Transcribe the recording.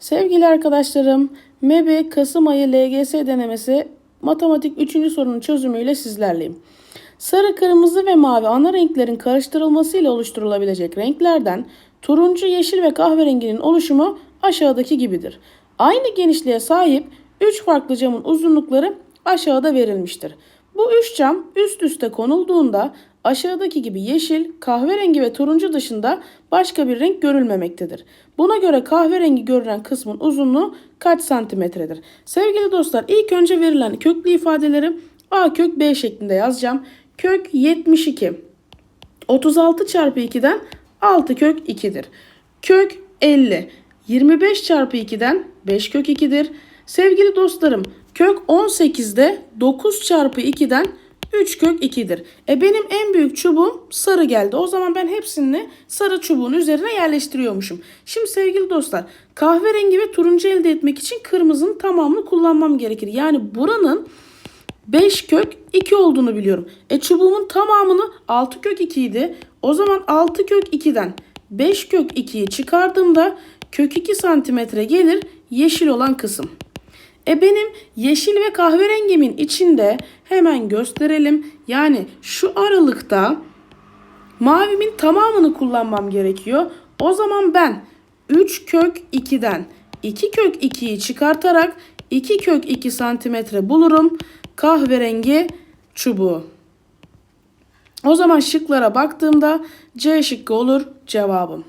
Sevgili arkadaşlarım, MEB Kasım ayı LGS denemesi matematik 3. sorunun çözümüyle sizlerleyim. Sarı, kırmızı ve mavi ana renklerin karıştırılmasıyla oluşturulabilecek renklerden turuncu, yeşil ve kahverenginin oluşumu aşağıdaki gibidir. Aynı genişliğe sahip 3 farklı camın uzunlukları aşağıda verilmiştir. Bu 3 cam üst üste konulduğunda aşağıdaki gibi yeşil, kahverengi ve turuncu dışında başka bir renk görülmemektedir. Buna göre kahverengi görülen kısmın uzunluğu kaç santimetredir? Sevgili dostlar ilk önce verilen köklü ifadeleri A kök B şeklinde yazacağım. Kök 72. 36 çarpı 2'den 6 kök 2'dir. Kök 50. 25 çarpı 2'den 5 kök 2'dir. Sevgili dostlarım kök 18'de 9 çarpı 2'den 3 kök 2'dir. E benim en büyük çubuğum sarı geldi. O zaman ben hepsini sarı çubuğun üzerine yerleştiriyormuşum. Şimdi sevgili dostlar kahverengi ve turuncu elde etmek için kırmızının tamamını kullanmam gerekir. Yani buranın 5 kök 2 olduğunu biliyorum. E çubuğumun tamamını 6 kök 2 idi. O zaman 6 kök 2'den 5 kök 2'yi çıkardığımda kök 2 santimetre gelir yeşil olan kısım. E benim yeşil ve kahverengimin içinde hemen gösterelim. Yani şu aralıkta mavimin tamamını kullanmam gerekiyor. O zaman ben 3 kök 2'den 2 kök 2'yi çıkartarak 2 kök 2 santimetre bulurum kahverengi çubuğu. O zaman şıklara baktığımda C şıkkı olur cevabım.